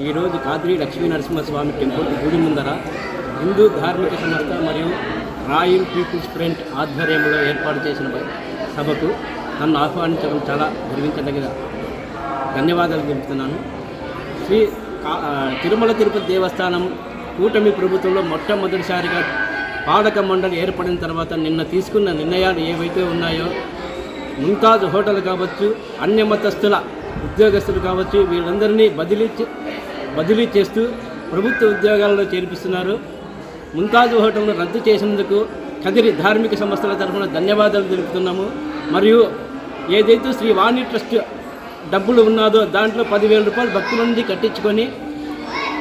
ఈరోజు కాద్రి లక్ష్మీ నరసింహస్వామి టెంపుల్ గుడి ముందర హిందూ ధార్మిక సంస్థ మరియు రాయల్ పీపుల్స్ ఫ్రంట్ ఆధ్వర్యంలో ఏర్పాటు చేసిన సభకు నన్ను ఆహ్వానించడం చాలా గర్వించదగిన ధన్యవాదాలు తెలుపుతున్నాను. శ్రీ కా- తిరుమల తిరుపతి దేవస్థానం కూటమి ప్రభుత్వంలో మొట్టమొదటిసారిగా పాలక మండలి ఏర్పడిన తర్వాత నిన్న తీసుకున్న నిర్ణయాలు ఏవైతే ఉన్నాయో ముంతాజ్ హోటల్ కావచ్చు అన్య మతస్థుల ఉద్యోగస్తులు కావచ్చు వీళ్ళందరినీ బదిలీ బదిలీ చేస్తూ ప్రభుత్వ ఉద్యోగాలలో చేర్పిస్తున్నారు. ముంతాజ్ హోటల్ను రద్దు చేసినందుకు కదిరి ధార్మిక సంస్థల తరఫున ధన్యవాదాలు తెలుపుతున్నాము. మరియు ఏదైతే శ్రీ వాణి ట్రస్ట్ డబ్బులు ఉన్నాదో దాంట్లో పదివేల రూపాయలు భక్తుల నుండి కట్టించుకొని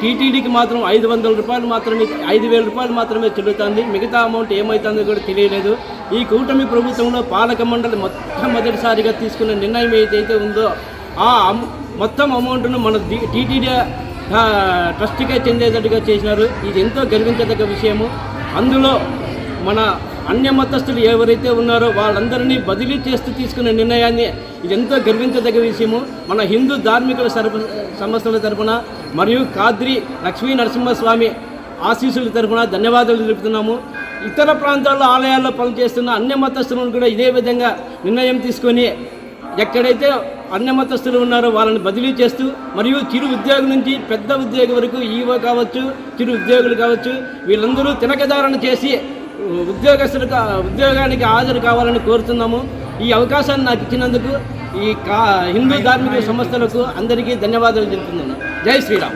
టీటీడీకి మాత్రం ఐదు వందల రూపాయలు మాత్రమే ఐదు వేల రూపాయలు మాత్రమే చెల్లుతుంది. మిగతా అమౌంట్ ఏమవుతుందో కూడా తెలియలేదు. ఈ కూటమి ప్రభుత్వంలో పాలక మండలి మొట్టమొదటిసారిగా తీసుకున్న నిర్ణయం ఏదైతే ఉందో ఆ మొత్తం అమౌంట్ను మన టీటీడీ ట్రస్ట్కే చెందేటట్టుగా చేసినారు. ఇది ఎంతో గర్వించదగ్గ విషయము. అందులో మన అన్య మతస్థులు ఎవరైతే ఉన్నారో వాళ్ళందరినీ బదిలీ చేస్తూ తీసుకునే నిర్ణయాన్ని ఇది ఎంతో గర్వించదగ్గ విషయము. మన హిందూ ధార్మికుల సరఫ సంస్థల తరపున మరియు కాద్రి లక్ష్మీ నరసింహస్వామి ఆశీస్సుల తరపున ధన్యవాదాలు తెలుపుతున్నాము. ఇతర ప్రాంతాల్లో ఆలయాల్లో పనిచేస్తున్న అన్య మతస్థులను కూడా ఇదే విధంగా నిర్ణయం తీసుకొని ఎక్కడైతే అన్యమతస్తులు ఉన్నారో వాళ్ళని బదిలీ చేస్తూ మరియు చిరు ఉద్యోగి నుంచి పెద్ద ఉద్యోగి వరకు ఈవో కావచ్చు చిరు ఉద్యోగులు కావచ్చు వీళ్ళందరూ తినకదారణ చేసి ఉద్యోగస్తులకు ఉద్యోగానికి హాజరు కావాలని కోరుతున్నాము. ఈ అవకాశాన్ని నాకు ఇచ్చినందుకు ఈ కా హిందూ ధార్మిక సంస్థలకు అందరికీ ధన్యవాదాలు చెబుతున్నాను జై శ్రీరామ్.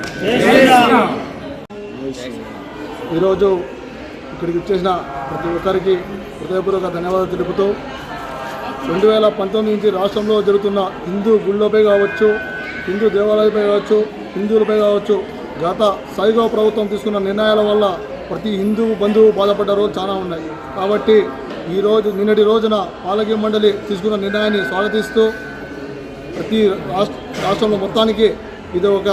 ఈరోజు ఇక్కడికి వచ్చేసిన ప్రతి ఒక్కరికి హృదయపూర్వక ధన్యవాదాలు తెలుపుతూ రెండు వేల పంతొమ్మిది నుంచి రాష్ట్రంలో జరుగుతున్న హిందూ గుళ్ళపై కావచ్చు హిందూ దేవాలయాలపై కావచ్చు హిందువులపై కావచ్చు గత సైగో ప్రభుత్వం తీసుకున్న నిర్ణయాల వల్ల ప్రతి హిందూ బంధువు బాధపడ్డ రోజులు చాలా ఉన్నాయి. కాబట్టి ఈరోజు నిన్నటి రోజున పాలకీ మండలి తీసుకున్న నిర్ణయాన్ని స్వాగతిస్తూ ప్రతి రాష్ట్ర రాష్ట్రంలో మొత్తానికి ఇది ఒక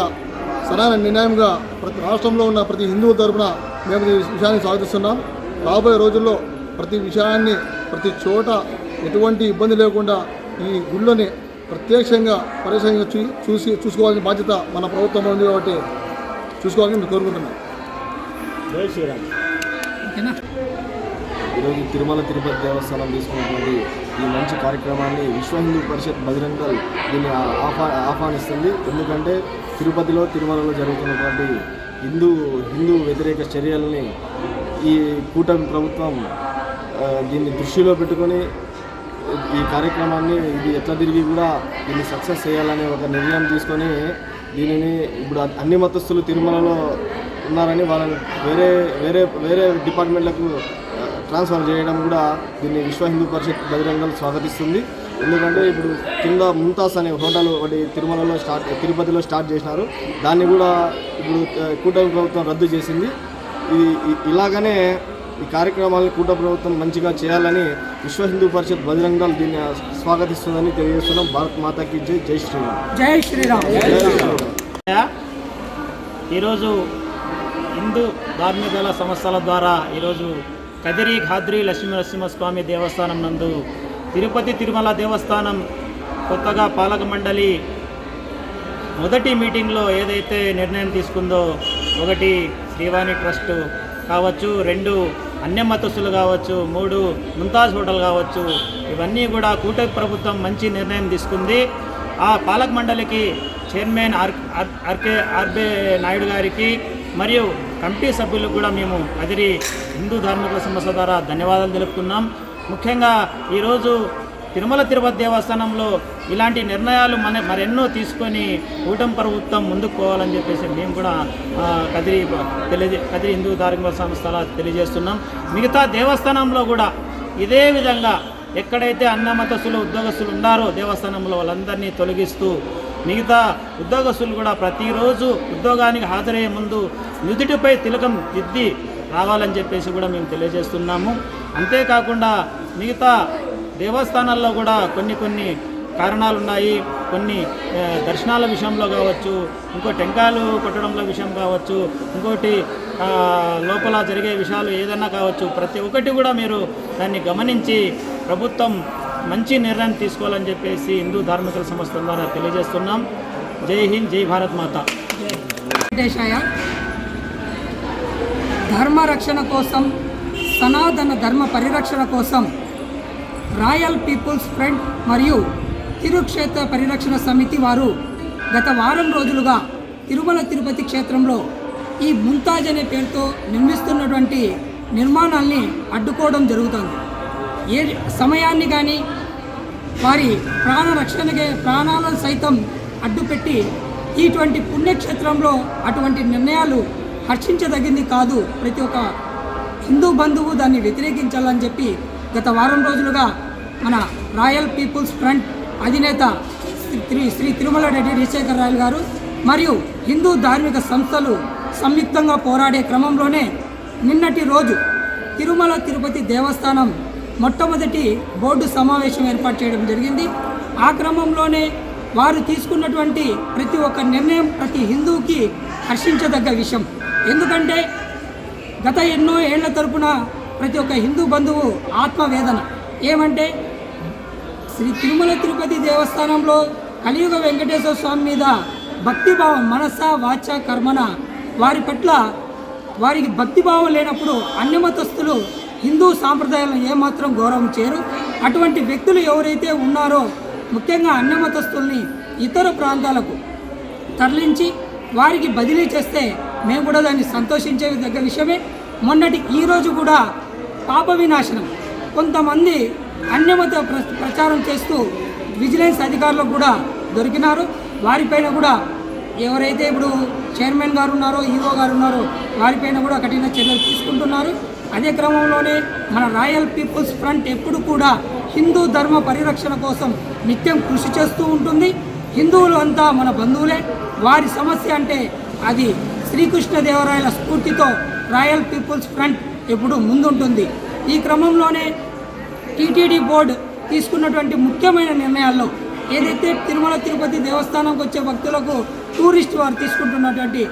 సరైన నిర్ణయంగా ప్రతి రాష్ట్రంలో ఉన్న ప్రతి హిందువు తరపున మేము ఈ విషయాన్ని స్వాగతిస్తున్నాం. రాబోయే రోజుల్లో ప్రతి విషయాన్ని ప్రతి చోట ఎటువంటి ఇబ్బంది లేకుండా ఈ గుళ్ళని ప్రత్యక్షంగా పరేషంగా చూ చూసి చూసుకోవాల్సిన బాధ్యత మన ప్రభుత్వం ఉంది కాబట్టి చూసుకోవాలని మేము కోరుకుంటున్నాం. ఈరోజు తిరుమల తిరుపతి దేవస్థానం తీసుకున్నటువంటి ఈ మంచి కార్యక్రమాన్ని విశ్వ హిందూ పరిషత్ బజరంగ దీన్ని ఆహ్వా ఆహ్వానిస్తుంది. ఎందుకంటే తిరుపతిలో తిరుమలలో జరుగుతున్నటువంటి హిందూ హిందూ వ్యతిరేక చర్యల్ని ఈ కూటమి ప్రభుత్వం దీన్ని దృష్టిలో పెట్టుకొని ఈ కార్యక్రమాన్ని ఇది ఎట్లా తిరిగి కూడా దీన్ని సక్సెస్ చేయాలనే ఒక నిర్ణయం తీసుకొని దీనిని ఇప్పుడు అన్ని మతస్థులు తిరుమలలో ఉన్నారని వాళ్ళని వేరే వేరే వేరే డిపార్ట్మెంట్లకు ట్రాన్స్ఫర్ చేయడం కూడా దీన్ని విశ్వ హిందూ పరిషత్ బహిరంగం స్వాగతిస్తుంది. ఎందుకంటే ఇప్పుడు కింద ముంతాస్ అనే హోటల్ ఒకటి తిరుమలలో స్టార్ట్ తిరుపతిలో స్టార్ట్ చేసినారు. దాన్ని కూడా ఇప్పుడు కూటమి ప్రభుత్వం రద్దు చేసింది. ఇది ఇలాగనే ఈ కార్యక్రమాలను కూట ప్రభుత్వం మంచిగా చేయాలని విశ్వ హిందూ పరిషత్ బజరంగ దళ్ దీన్ని స్వాగతిస్తుందని తెలియజేస్తున్నాం. భారత్ మాతాకి జై జై శ్రీరామ్. జై శ్రీరామ్. జై శ్రీరామ్. ఈరోజు హిందూ ధార్మిక సంస్థల ద్వారా ఈరోజు కదిరి ఖాద్రి లక్ష్మీ నరసింహస్వామి దేవస్థానం నందు తిరుపతి తిరుమల దేవస్థానం కొత్తగా పాలక మండలి మొదటి మీటింగ్లో ఏదైతే నిర్ణయం తీసుకుందో ఒకటి శ్రీవాణి ట్రస్ట్ కావచ్చు రెండు అన్య మతస్థులు కావచ్చు మూడు ముంతాజ్ హోటల్ కావచ్చు ఇవన్నీ కూడా కూటమి ప్రభుత్వం మంచి నిర్ణయం తీసుకుంది. ఆ పాలక మండలికి చైర్మన్ ఆర్ ఆర్- ఆర్కే ఆర్బే నాయుడు గారికి మరియు కమిటీ సభ్యులకు కూడా మేము అదిరి హిందూ ధార్మిక సంస్థ ద్వారా ధన్యవాదాలు తెలుపుతున్నాం ముఖ్యంగా ఈరోజు తిరుమల తిరుపతి దేవస్థానంలో ఇలాంటి నిర్ణయాలు మన మరెన్నో తీసుకొని కూటమి ప్రభుత్వం ముందుకు పోవాలని చెప్పేసి మేము కూడా కదిరి తెలియజే కదిరి హిందూ ధార్మిక సంస్థల తెలియజేస్తున్నాం. మిగతా దేవస్థానంలో కూడా ఇదే విధంగా ఎక్కడైతే అన్నమతస్తులు ఉద్యోగస్తులు ఉన్నారో దేవస్థానంలో వాళ్ళందరినీ తొలగిస్తూ మిగతా ఉద్యోగస్తులు కూడా ప్రతిరోజు ఉద్యోగానికి హాజరయ్యే ముందు నుదుటిపై తిలకం దిద్ది రావాలని చెప్పేసి కూడా మేము తెలియజేస్తున్నాము. అంతేకాకుండా మిగతా దేవస్థానాల్లో కూడా కొన్ని కొన్ని కారణాలు ఉన్నాయి కొన్ని దర్శనాల విషయంలో కావచ్చు ఇంకో టెంకాయలు కొట్టడంలో విషయం కావచ్చు ఇంకోటి లోపల జరిగే విషయాలు ఏదన్నా కావచ్చు ప్రతి ఒక్కటి కూడా మీరు దాన్ని గమనించి ప్రభుత్వం మంచి నిర్ణయం తీసుకోవాలని చెప్పేసి హిందూ ధార్మికుల సంస్థ ద్వారా తెలియజేస్తున్నాం. జై హింద్ జై భారత్ మాత. వెంకటేశాయ ధర్మ రక్షణ కోసం సనాతన ధర్మ పరిరక్షణ కోసం రాయల్ పీపుల్స్ ఫ్రంట్ మరియు తిరుక్షేత్ర పరిరక్షణ సమితి వారు గత వారం రోజులుగా తిరుమల తిరుపతి క్షేత్రంలో ఈ ముంతాజ్ అనే పేరుతో నిర్మిస్తున్నటువంటి నిర్మాణాల్ని అడ్డుకోవడం జరుగుతుంది. ఏ సమయాన్ని కానీ వారి ప్రాణ రక్షణకే ప్రాణాలను సైతం అడ్డుపెట్టి ఇటువంటి పుణ్యక్షేత్రంలో అటువంటి నిర్ణయాలు హర్షించదగింది కాదు. ప్రతి ఒక్క హిందూ బంధువు దాన్ని వ్యతిరేకించాలని చెప్పి గత వారం రోజులుగా మన రాయల్ పీపుల్స్ ఫ్రంట్ అధినేత శ్రీ శ్రీ తిరుమల రెడ్డి రాజశేఖర్ రాయల్ గారు మరియు హిందూ ధార్మిక సంస్థలు సంయుక్తంగా పోరాడే క్రమంలోనే నిన్నటి రోజు తిరుమల తిరుపతి దేవస్థానం మొట్టమొదటి బోర్డు సమావేశం ఏర్పాటు చేయడం జరిగింది. ఆ క్రమంలోనే వారు తీసుకున్నటువంటి ప్రతి ఒక్క నిర్ణయం ప్రతి హిందువుకి హర్షించదగ్గ విషయం. ఎందుకంటే గత ఎన్నో ఏళ్ళ తరపున ప్రతి ఒక్క హిందూ బంధువు ఆత్మవేదన. ఏమంటే శ్రీ తిరుమల తిరుపతి దేవస్థానంలో కలియుగ వెంకటేశ్వర స్వామి మీద భక్తిభావం మనస వాచ కర్మన వారి పట్ల వారికి భక్తిభావం లేనప్పుడు అన్యమతస్థులు హిందూ సాంప్రదాయాలను ఏమాత్రం గౌరవం చేయరు. అటువంటి వ్యక్తులు ఎవరైతే ఉన్నారో ముఖ్యంగా అన్యమతస్థుల్ని ఇతర ప్రాంతాలకు తరలించి వారికి బదిలీ చేస్తే మేము కూడా దాన్ని సంతోషించే దగ్గర విషయమే. మొన్నటి ఈరోజు కూడా పాప వినాశనం. కొంతమంది అన్యమత ప్ర ప్రచారం చేస్తూ విజిలెన్స్ అధికారులకు కూడా దొరికినారు. వారిపైన కూడా ఎవరైతే ఇప్పుడు చైర్మన్ గారు ఉన్నారో ఈఓ గారు ఉన్నారో వారిపైన కూడా కఠిన చర్యలు తీసుకుంటున్నారు. అదే క్రమంలోనే మన రాయల్ పీపుల్స్ ఫ్రంట్ ఎప్పుడు కూడా హిందూ ధర్మ పరిరక్షణ కోసం నిత్యం కృషి చేస్తూ ఉంటుంది. హిందువులు అంతా మన బంధువులే. వారి సమస్య అంటే అది శ్రీకృష్ణదేవరాయల స్ఫూర్తితో రాయల్ పీపుల్స్ ఫ్రంట్ ఎప్పుడు ముందుంటుంది. ఈ క్రమంలోనే టీటీడీ బోర్డు తీసుకున్నటువంటి ముఖ్యమైన నిర్ణయాల్లో ఏదైతే తిరుమల తిరుపతి దేవస్థానంకి వచ్చే భక్తులకు టూరిస్ట్ వారు తీసుకుంటున్నటువంటి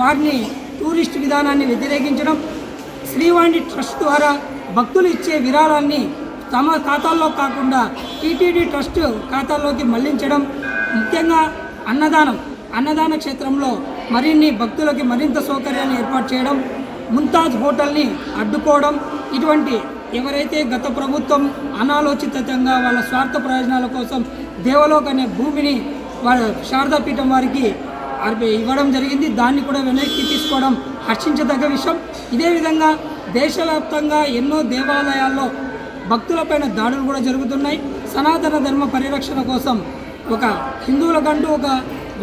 వారిని టూరిస్ట్ విధానాన్ని వ్యతిరేకించడం శ్రీవాణి ట్రస్ట్ ద్వారా భక్తులు ఇచ్చే విరాళాన్ని తమ ఖాతాల్లో కాకుండా టీటీడీ ట్రస్ట్ ఖాతాల్లోకి మళ్ళించడం ముఖ్యంగా అన్నదానం అన్నదాన క్షేత్రంలో మరిన్ని భక్తులకి మరింత సౌకర్యాన్ని ఏర్పాటు చేయడం ముంతాజ్ హోటల్ని అడ్డుకోవడం ఇటువంటి ఎవరైతే గత ప్రభుత్వం అనాలోచితంగా వాళ్ళ స్వార్థ ప్రయోజనాల కోసం దేవలోక్ అనే భూమిని వాళ్ళ శారదాపీఠం వారికి ఇవ్వడం జరిగింది. దాన్ని కూడా వెనక్కి తీసుకోవడం హర్షించదగ్గ విషయం. ఇదే విధంగా దేశవ్యాప్తంగా ఎన్నో దేవాలయాల్లో భక్తులపైన దాడులు కూడా జరుగుతున్నాయి. సనాతన ధర్మ పరిరక్షణ కోసం ఒక హిందువులకంటూ ఒక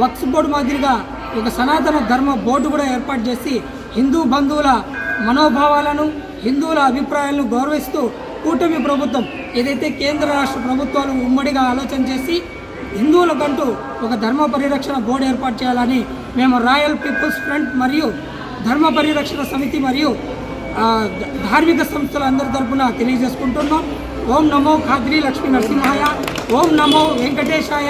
వక్స్ బోర్డు మాదిరిగా ఒక సనాతన ధర్మ బోర్డు కూడా ఏర్పాటు చేసి హిందూ బంధువుల మనోభావాలను హిందువుల అభిప్రాయాలను గౌరవిస్తూ కూటమి ప్రభుత్వం ఏదైతే కేంద్ర రాష్ట్ర ప్రభుత్వాలు ఉమ్మడిగా ఆలోచన చేసి హిందువులకంటూ ఒక ధర్మ పరిరక్షణ బోర్డు ఏర్పాటు చేయాలని మేము రాయల్ పీపుల్స్ ఫ్రంట్ మరియు ధర్మ పరిరక్షణ సమితి మరియు ధార్మిక సంస్థల అందరి తరపున తెలియజేసుకుంటున్నాం. ఓం నమో ఖాద్రి లక్ష్మీ నరసింహాయ ఓం నమో వెంకటేశాయ